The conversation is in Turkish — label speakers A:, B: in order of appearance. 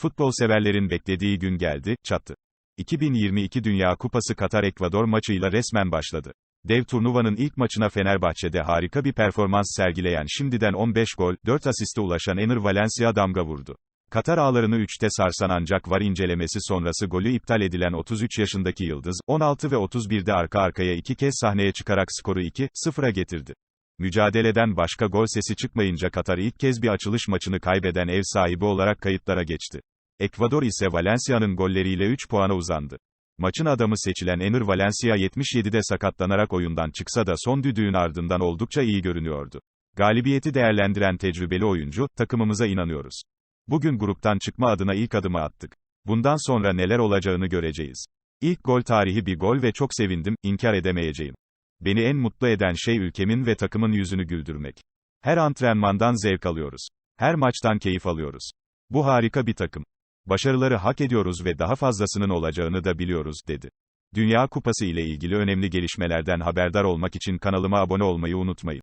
A: Futbol severlerin beklediği gün geldi, çattı. 2022 Dünya Kupası Katar-Ekvador maçıyla resmen başladı. Dev turnuvanın ilk maçına Fenerbahçe'de harika bir performans sergileyen şimdiden 15 gol, 4 asiste ulaşan Enner Valencia damga vurdu. Katar ağlarını 3'te sarsan ancak var incelemesi sonrası golü iptal edilen 33 yaşındaki Yıldız, 16 ve 31'de arka arkaya iki kez sahneye çıkarak skoru 2-0'a getirdi. Mücadeleden başka gol sesi çıkmayınca Katar ilk kez bir açılış maçını kaybeden ev sahibi olarak kayıtlara geçti. Ekvador ise Valencia'nın golleriyle 3 puana uzandı. Maçın adamı seçilen Enner Valencia 77'de sakatlanarak oyundan çıksa da son düdüğün ardından oldukça iyi görünüyordu. Galibiyeti değerlendiren tecrübeli oyuncu, takımımıza inanıyoruz. Bugün gruptan çıkma adına ilk adımı attık. Bundan sonra neler olacağını göreceğiz. İlk gol tarihi bir gol ve çok sevindim, inkar edemeyeceğim. Beni en mutlu eden şey ülkemin ve takımın yüzünü güldürmek. Her antrenmandan zevk alıyoruz. Her maçtan keyif alıyoruz. Bu harika bir takım. Başarıları hak ediyoruz ve daha fazlasının olacağını da biliyoruz, dedi. Dünya Kupası ile ilgili önemli gelişmelerden haberdar olmak için kanalıma abone olmayı unutmayın.